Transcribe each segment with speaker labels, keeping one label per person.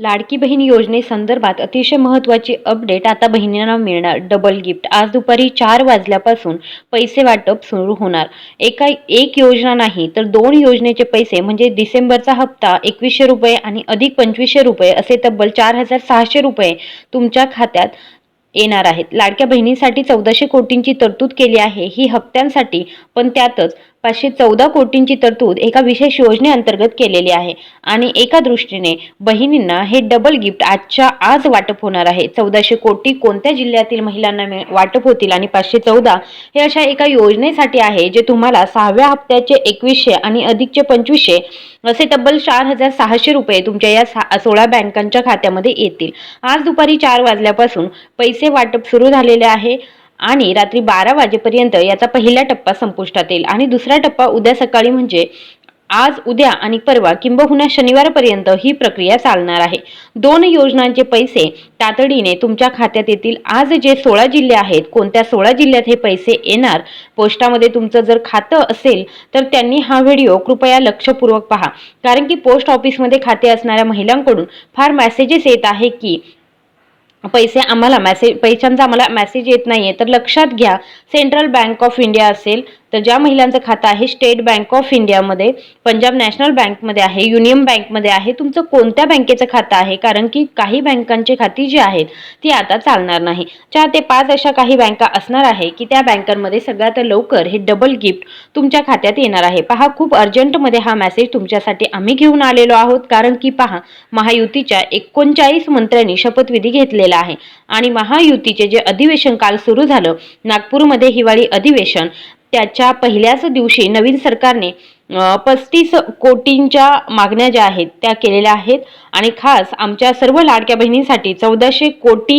Speaker 1: लाडकी बहीण योजनेसंदर्भात अतिशय महत्त्वाची अपडेट आता बहिणींना मिळणार. डबल गिफ्ट आज दुपारी चार वाजल्यापासून पैसे वाटप सुरू होणार. एका एक योजना नाही तर दोन योजनेचे पैसे म्हणजे डिसेंबरचा हप्ता एकवीसशे रुपये आणि अधिक पंचवीसशे रुपये असे तब्बल चार हजार सहाशे रुपये तुमच्या खात्यात येणार आहेत. लाडक्या बहिणींसाठी चौदाशे कोटींची तरतूद केली आहे. ही हप्त्यांसाठी पण त्यातच पाचशे चौदा कोटींची तरतूद एका विशेष योजनेअंतर्गत केलेली आहे. आणि एका दृष्टीने बहिणींना हे डबल गिफ्ट आजच्या आज वाटप होणार आहे. चौदाशे कोटी कोणत्या जिल्ह्यातील महिलांना मिळ- वाटप होतील आणि पाचशे चौदा हे अशा एका योजनेसाठी आहे जे तुम्हाला सहाव्या हप्त्याचे एकवीसशे आणि अधिकचे पंचवीसशे असे तब्बल चार हजार सहाशे रुपये तुमच्या या सा- सोळा बँकांच्या खात्यामध्ये येतील. आज दुपारी चार वाजल्यापासून पैसे वाटप सुरू झालेले आहे. आणि रात्री बारा वाजेपर्यंत याचा पहिला टप्पा संपुष्टात येईल आणि दुसरा टप्पा उद्या सकाळी म्हणजे आज उद्या आणि परवा किंबहुना शनिवारपर्यंत ही प्रक्रिया चालणार आहे. दोन योजनांचे पैसे तातडीने तुमच्या खात्यात येतील. आज जे सोळा जिल्हे आहेत कोणत्या सोळा जिल्ह्यात हे पैसे येणार पोस्टामध्ये तुमचं जर खातं असेल तर त्यांनी हा व्हिडिओ कृपया लक्षपूर्वक पहा. कारण की पोस्ट ऑफिसमध्ये खाते असणाऱ्या महिलांकडून फार मेसेजेस येत आहे की पैसे आम्हाला मेसेज पैशांचा आम्हाला मॅसेज येत नाहीये. तर लक्षात घ्या सेंट्रल बँक ऑफ इंडिया असेल तर ज्या महिलांचं खातं आहे स्टेट बँक ऑफ इंडियामध्ये पंजाब नॅशनल बँकमध्ये आहे युनियन बँकमध्ये आहे तुमचं कोणत्या बँकेचं खातं आहे? कारण की काही बँकांची खाती जी आहेत ती आता चालणार नाही. चार ते पाच अशा काही बँका असणार आहे की त्या बँकांमध्ये सगळ्यात लवकर हे डबल गिफ्ट तुमच्या खात्यात येणार आहे. पहा खूप अर्जंटमध्ये हा मेसेज तुमच्यासाठी आम्ही घेऊन आलेलो आहोत. कारण की पहा महायुतीच्या एकोणचाळीस मंत्र्यांनी शपथविधी घेतलेला आहे. आणि महायुतीचे जे अधिवेशन काल सुरू झालं नागपूरमध्ये हिवाळी अधिवेशन त्याच्या पहिल्याच दिवशी नवीन सरकारने पस्तीस कोटींच्या मागण्या ज्या आहेत त्या केलेल्या आहेत. आणि खास आमच्या सर्व लाडक्या बहिणींसाठी चौदाशे कोटी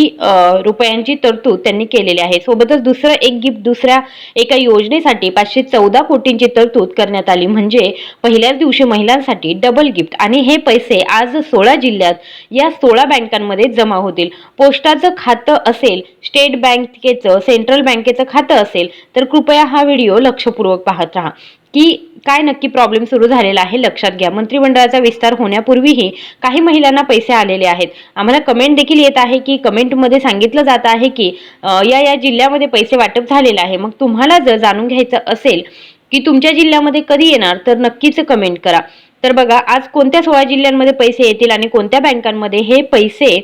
Speaker 1: रुपयांची तरतूद त्यांनी केलेली आहे. सोबतच दुसरं एक गिफ्ट दुसऱ्या एका योजनेसाठी पाचशे चौदा कोटींची तरतूद करण्यात आली. म्हणजे पहिल्याच दिवशी महिलांसाठी डबल गिफ्ट. आणि हे पैसे आज सोळा जिल्ह्यात या सोळा बँकांमध्ये जमा होतील. पोस्टाचं खातं असेल स्टेट बँकेचं सेंट्रल बँकेचं खातं असेल तर कृपया हा व्हिडिओ लक्षपूर्वक पाहत राहा. की काय नक्की प्रॉब्लेम सुरू झालेला आहे लक्षात घ्या. मंत्रिमंडळाचा विस्तार होण्यापूर्वीही काही महिलांना पैसे आलेले आहेत. आम्हाला कमेंट देखील येत आहे की कमेंटमध्ये सांगितलं जात आहे की या या जिल्ह्यामध्ये पैसे वाटप झालेलं आहे. मग तुम्हाला जर जाणून घ्यायचं असेल की तुमच्या जिल्ह्यामध्ये कधी येणार तर नक्कीच कमेंट करा. तर बघा आज कोणत्या सोळा जिल्ह्यांमध्ये पैसे येतील आणि कोणत्या बँकांमध्ये हे पैसे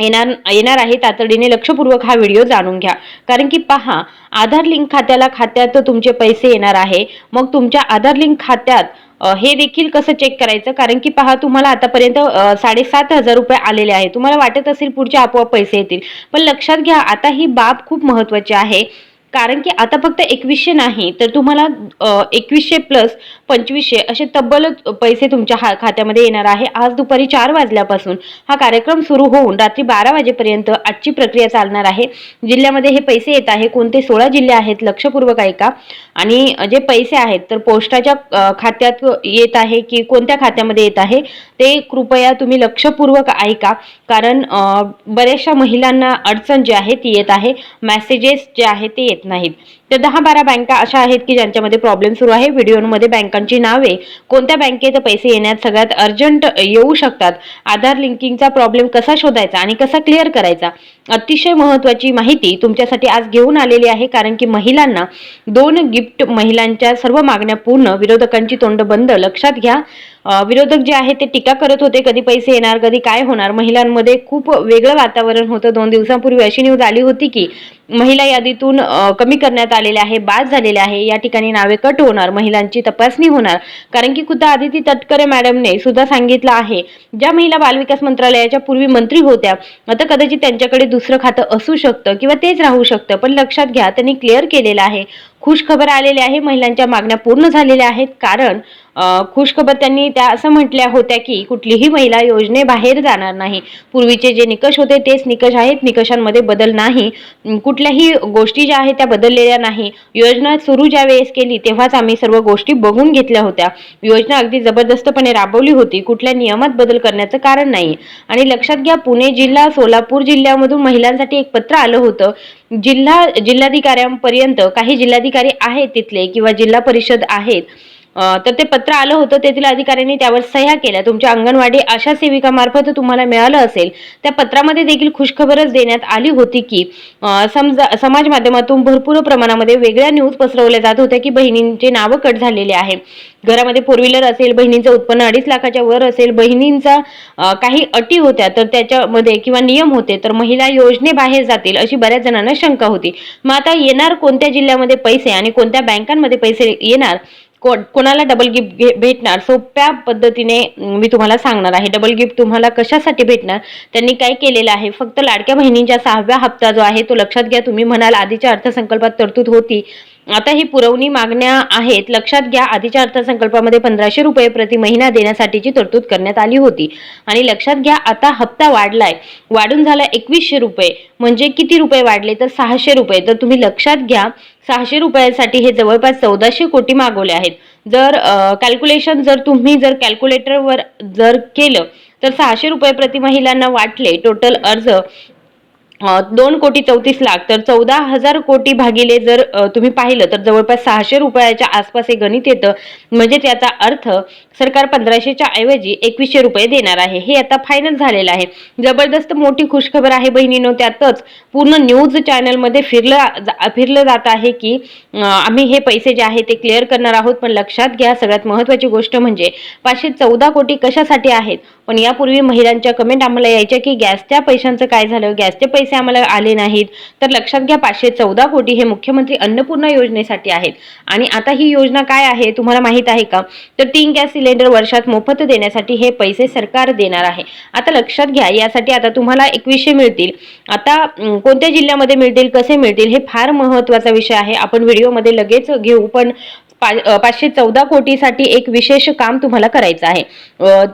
Speaker 1: येणार येणार आहे तातडीने लक्षपूर्वक हा व्हिडिओ जाणून घ्या. कारण की पहा आधार लिंक खात्याला खात्यात तुमचे पैसे येणार आहे. मग तुमच्या आधार लिंक खात्यात हे देखील कसं चेक करायचं? कारण की पहा तुम्हाला आतापर्यंत साडेसात हजार रुपये आलेले आहे तुम्हाला वाटत असेल पुढचे आपोआप पैसे येतील. पण लक्षात घ्या आता ही बाब खूप महत्वाची आहे. कारण की आता फक्त एकवीसशे नाही तर तुम्हाला एकवीसशे प्लस पंचवीसशे असे तब्बल पैसे तुमच्या हा खात्यामध्ये येणार आहे. आज दुपारी चार वाजल्यापासून हा कार्यक्रम सुरू होऊन रात्री बारा वाजेपर्यंत आजची प्रक्रिया चालणार आहे. जिल्ह्यामध्ये हे पैसे येत आहे. कोणते सोळा जिल्हे आहेत लक्षपूर्वक ऐका. आणि जे पैसे आहेत तर पोस्टाच्या खात्यात येत आहे की कोणत्या खात्यामध्ये येत आहे ते कृपया तुम्ही लक्षपूर्वक ऐका. कारण बऱ्याचशा महिलांना अडचण जी आहे ती येत आहे. मेसेजेस जे आहे ते येत नाहीत. तर दहा बारा बँका अशा आहेत की ज्यांच्यामध्ये प्रॉब्लेम सुरू आहे. व्हिडिओमध्ये बँकांची नावे कोणत्या बँकेत पैसे येण्यात सगळ्यात अर्जंट येऊ शकतात. आधार लिंकिंगचा प्रॉब्लेम कसा शोधायचा आणि कसा क्लिअर करायचा? अतिशय महत्त्वाची माहिती तुमच्यासाठी आज घेऊन आलेली आहे कारण की महिलांना दोन गिफ्ट महिलांच्या सर्व मागण्या पूर्ण विरोधकांची तोंड बंद लक्षात घ्या. विरोधक जे आहेत ते टीका करत होते कधी पैसे येणार कधी काय होणार. महिलांमध्ये खूप वेगळं वातावरण होतं. दोन दिवसांपूर्वी अशी न्यूज आली होती की महिला यादीतून कमी करण्यात आलेले आहे बाद झालेले आहे. या ठिकाणी नावे कट होणार महिलांची तपासणी होणार. कारण की खुद्द आदिती तटकरे मॅडमने सुद्धा सांगितलं आहे ज्या महिला बालविकास मंत्रालयाच्या पूर्वी मंत्री होत्या आता कदाचित त्यांच्याकडे दुसरं खातं असू शकतं किंवा तेच राहू शकतं. पण लक्षात घ्या त्यांनी क्लिअर केलेलं आहे. खुश खबर आलेली आहे महिलांच्या मागण्या पूर्ण झालेल्या आहेत. कारण खुशखबर त्यांनी त्या असं म्हटल्या होत्या की कुठलीही महिला योजनेबाहेर जाणार नाही. पूर्वीचे जे निकष होते तेच निकष आहेत. निकषांमध्ये बदल नाही. कुठल्याही गोष्टी ज्या आहेत त्या बदललेल्या नाही. योजना सुरू ज्या वेळेस केली तेव्हाच आम्ही सर्व गोष्टी बघून घेतल्या होत्या. योजना अगदी जबरदस्तपणे राबवली होती. कुठल्या नियमात बदल करण्याचं कारण नाही. आणि लक्षात घ्या पुणे जिल्हा सोलापूर जिल्ह्यामधून महिलांसाठी एक पत्र आलं होतं. जिल्हा जिल्हाधिकाऱ्यांपर्यंत काही जिल्हाधिकारी आहेत तिथले किंवा जिल्हा परिषद आहेत. तर ते पत्र आलं होतं तेथील अधिकाऱ्यांनी त्यावर सह्या केल्या. तुमच्या अंगणवाडी आशा सेविकामार्फत तुम्हाला मिळालं असेल त्या पत्रामध्ये देखील खुशखबरच देण्यात आली होती की समजा समाज माध्यमातून भरपूर प्रमाणामध्ये वेगळ्या न्यूज पसरवल्या जात होत्या की बहिणींचे नावं कट झालेले आहे. घरामध्ये फोर व्हीलर असेल बहिणींचं उत्पन्न अडीच लाखाच्या वर असेल बहिणींचा काही अटी होत्या तर त्याच्यामध्ये किंवा नियम होते तर महिला योजनेबाहेर जातील अशी बऱ्याच जणांना शंका होती. मग आता येणार कोणत्या जिल्ह्यामध्ये पैसे आणि कोणत्या बँकांमध्ये पैसे येणार? को कोणाला डबल गिफ्ट भेटणार? सोप्या पद्धतीने मी तुम्हाला सांगणार आहे. डबल गिफ्ट तुम्हाला कशासाठी भेटणार? त्यांनी काय केलेलं आहे? फक्त लाडक्या बहिणींच्या सहाव्या हप्ता जो आहे तो लक्षात घ्या. तुम्ही म्हणाल आधीच्या अर्थसंकल्पात तरतूद होती. आता ही पुरवणी मागण्या आहेत. लक्षात घ्या आधीच्या अर्थसंकल्पामध्ये पंधराशे रुपये प्रति महिना देण्यासाठीची तरतूद करण्यात आली होती. आणि लक्षात घ्या आता हप्ता वाढलाय. वाढून झाला एकवीसशे रुपये. म्हणजे किती रुपये वाढले तर सहाशे रुपये. तर तुम्ही लक्षात घ्या सहाशे रुपयासाठी हे जवळपास चौदाशे कोटी मागवले आहेत. जर कॅल्क्युलेशन जर तुम्ही जर कॅल्क्युलेटरवर जर केलं तर सहाशे रुपये प्रति महिलांना वाटले. टोटल अर्ज दोन कोटी चौतीस लाख तर चौदा हजार कोटी भागिले जर तुम्ही पाहिलं तर जवळपास सहाशे रुपयाच्या आसपास हे गणित येतं. म्हणजेच याचा अर्थ सरकार पंधराशेच्या ऐवजी एकवीसशे रुपये देणार आहे. हे आता फायनल झालेलं आहे. जबरदस्त मोठी खुशखबर आहे बहिणीनो त्यातच. पूर्ण न्यूज चॅनलमध्ये फिरलं जा- फिरलं जात आहे की आम्ही हे पैसे जे आहे ते क्लिअर करणार आहोत. पण लक्षात घ्या सगळ्यात महत्त्वाची गोष्ट म्हणजे पाचशे चौदा कोटी कशासाठी आहेत? पण यापूर्वी महिलांच्या कमेंट आम्हाला यायच्या की गॅसच्या पैशांचं काय झालं? गॅसचे पैसे आम्हाला आले नाहीत. तर लक्षात घ्या पाचशे चौदा कोटी हे मुख्यमंत्री अन्नपूर्णा योजनेसाठी आहेत. आणि आता ही योजना काय आहे? तुम्हाला माहीत आहे का? तर तीन गॅस सिलेंडर वर्षात मोफत देण्यासाठी हे पैसे सरकार देणार आहे. आता लक्षात घ्या यासाठी आता तुम्हाला एकवीसशे मिळतील. आता कोणत्या जिल्ह्यामध्ये मिळतील कसे मिळतील हे फार महत्त्वाचा विषय आहे. आपण व्हिडिओमध्ये लगेच घेऊ पण पा पाचशे चौदा कोटीसाठी एक विशेष काम तुम्हाला करायचं आहे.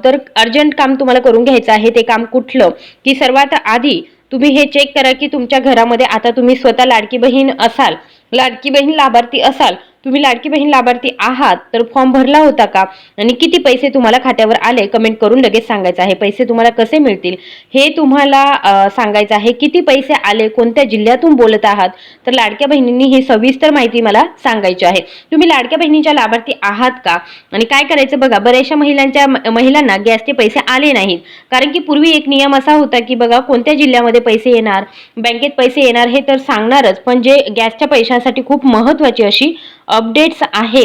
Speaker 1: तर अर्जंट काम तुम्हाला करून घ्यायचं आहे. ते काम कुठलं? की सर्वात आधी तुम्ही हे चेक करा की तुमच्या घरामध्ये आता तुम्ही स्वतः लाडकी बहीण असाल लाडकी बहीण लाभार्थी असाल तुम्ही लाडकी बहीण लाभार्थी आहात तर फॉर्म भरला होता का? आणि किती पैसे तुम्हाला खात्यावर आले? कमेंट करून लगेच सांगायचं आहे. पैसे तुम्हाला कसे मिळतील? हे तुम्हाला सांगायचं आहे. किती पैसे आले? कोणत्या जिल्ह्यातून बोलत आहात? तर लाडक्या बहिणींनी ही सविस्तर माहिती मला सांगायची आहे. तुम्ही लाडक्या बहिणीच्या लाभार्थी आहात का? आणि काय करायचं बघा बऱ्याचशा महिलांच्या महिलांना गॅसचे पैसे आले नाहीत. कारण की पूर्वी एक नियम असा होता की बघा कोणत्या जिल्ह्यामध्ये पैसे येणार बँकेत पैसे येणार हे तर सांगणारच. पण जे गॅसच्या पैशांसाठी खूप महत्त्वाची अशी अपडेट्स आहे.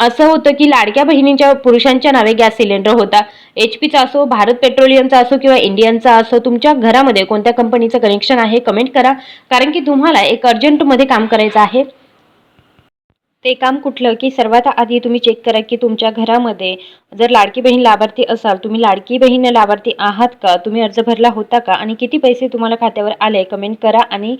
Speaker 1: असं होतं की लाडक्या बहिणींच्या पुरुषांच्या नावे गॅस सिलेंडर होता. एच पीचा असो भारत पेट्रोलियमचा असो किंवा इंडियनचा असो तुमच्या घरामध्ये कोणत्या कंपनीचं कनेक्शन आहे कमेंट करा. कारण की तुम्हाला एक अर्जंटमध्ये काम करायचं आहे. ते काम कुठलं? की सर्वात आधी तुम्ही चेक करा की तुमच्या घरामध्ये जर लाडकी बहीण लाभार्थी असाल तुम्ही लाडकी बहीण लाभार्थी आहात का? तुम्ही अर्ज भरला होता का? आणि किती पैसे तुम्हाला खात्यावर आले? कमेंट करा आणि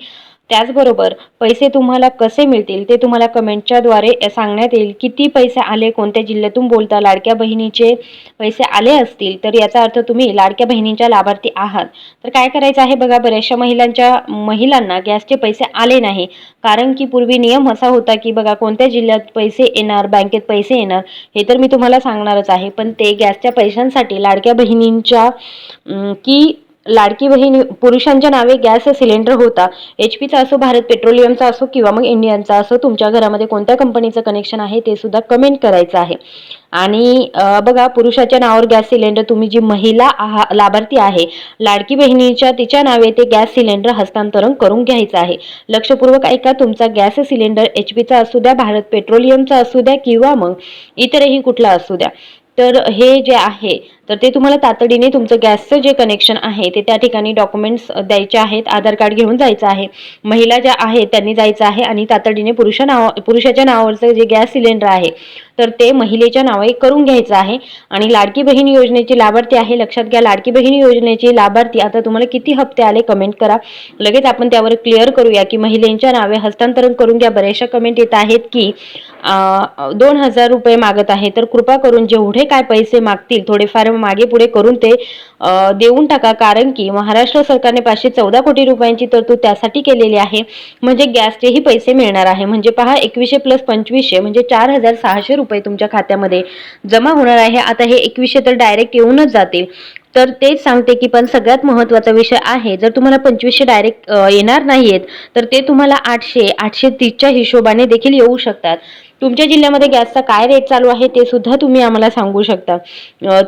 Speaker 1: त्याचबरोबर पैसे तुम्हाला कसे मिळतील ते तुम्हाला कमेंटच्याद्वारे सांगण्यात येईल. किती पैसे आले कोणत्या जिल्ह्यातून बोलता लाडक्या बहिणीचे पैसे आले असतील तर याचा अर्थ तुम्ही लाडक्या बहिणींच्या लाभार्थी आहात. तर काय करायचं आहे बघा बऱ्याचशा महिलांच्या महिलांना गॅसचे पैसे आले नाही. कारण की पूर्वी नियम असा होता की बघा कोणत्या जिल्ह्यात पैसे येणार बँकेत पैसे येणार हे तर मी तुम्हाला सांगणारच आहे. पण ते गॅसच्या पैशांसाठी लाडक्या बहिणींच्या की लाडकी बहीण पुरुषांच्या नावे गॅस सिलेंडर होता. एच पीचा असो भारत पेट्रोलियमचा असो किंवा मग इंडियनचा असो तुमच्या घरामध्ये कोणत्या कंपनीचं कनेक्शन आहे ते सुद्धा कमेंट करायचं आहे. आणि बघा पुरुषाच्या नावावर गॅस सिलेंडर तुम्ही जी महिला आहा लाभार्थी आहे लाडकी बहिणीच्या तिच्या नावे ते गॅस सिलेंडर हस्तांतरण करून घ्यायचं आहे. लक्षपूर्वक ऐका तुमचा गॅस सिलेंडर एच पीचा असू द्या भारत पेट्रोलियमचा असू द्या किंवा मग इतरही कुठला असू द्या. तर हे जे आहे तर ते तुम्हाला तातडीने तुमचं गॅसचं जे कनेक्शन आहे ते त्या ठिकाणी डॉक्युमेंट्स द्यायचे आहेत. आधार कार्ड घेऊन जायचं आहे. महिला ज्या आहेत त्यांनी जायचं आहे आणि तातडीने पुरुषा नाव पुरुषाच्या नावावरचं जे गॅस सिलेंडर आहे तर ते महिलेच्या नावे करून घ्यायचं आहे. आणि लाडकी बहीण योजनेची लाभार्थी आहे लक्षात घ्या लाडकी बहीण योजनेची लाभार्थी आता तुम्हाला किती हप्ते आले कमेंट करा. लगेच आपण त्यावर क्लिअर करूया की महिलेंच्या नावे हस्तांतरण करून घ्या. बऱ्याचशा कमेंट येत आहेत की दोन हजार रुपये मागत आहे. तर कृपा करून जेवढे काय पैसे मागतील थोडेफार मागे पुढे करून ते देऊन टाका. कारण की महाराष्ट्र सरकारने पाचशे चौदा कोटी रुपयांची तरतूद त्यासाठी केलेली आहे. म्हणजे गॅसचेही पैसे मिळणार आहे. म्हणजे पहा एकवीसशे प्लस पंचवीसशे म्हणजे चार हजार सहाशे रुपये तुमच्या खात्यामध्ये जमा होणार आहे. आता हे एकवीसशे तर डायरेक्ट येऊनच जातील. तर तेच सांगते की पण सगळ्यात महत्त्वाचा विषय आहे जर तुम्हाला पंचवीसशे डायरेक्ट येणार नाहीयेत तर ते तुम्हाला आठशे आठशे तीसच्या हिशोबाने देखील येऊ शकतात. तुमच्या जिल्ह्यामध्ये गॅसचा काय रेट चालू आहे ते सुद्धा तुम्ही आम्हाला सांगू शकता.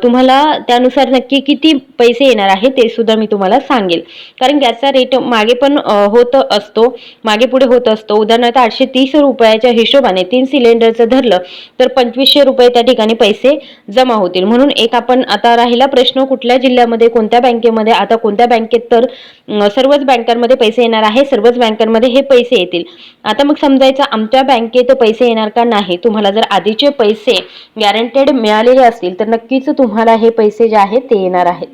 Speaker 1: तुम्हाला त्यानुसार नक्की किती पैसे येणार आहे ते सुद्धा मी तुम्हाला सांगेल. कारण गॅसचा रेट मागे पण होत असतो मागे पुढे होत असतो. उदाहरणार्थ आठशे तीस रुपयाच्या हिशोबाने तीन सिलेंडरचं धरलं तर पंचवीसशे रुपये त्या ठिकाणी पैसे जमा होतील. म्हणून एक आपण आता राहिला प्रश्न कुठल्या जिल्ह्यामध्ये कोणत्या बँकेमध्ये आता कोणत्या बँकेत तर सर्वच बँकांमध्ये पैसे येणार आहे सर्वच बँकांमध्ये हे पैसे येतील. आता मग समजायचं आमच्या बँकेत पैसे येणार का? का नाही? तुम्हाला जर आधीचे पैसे गॅरंटेड मिळालेले असतील तर नक्कीच तुम्हाला हे पैसे जे आहेत ते येणार आहेत.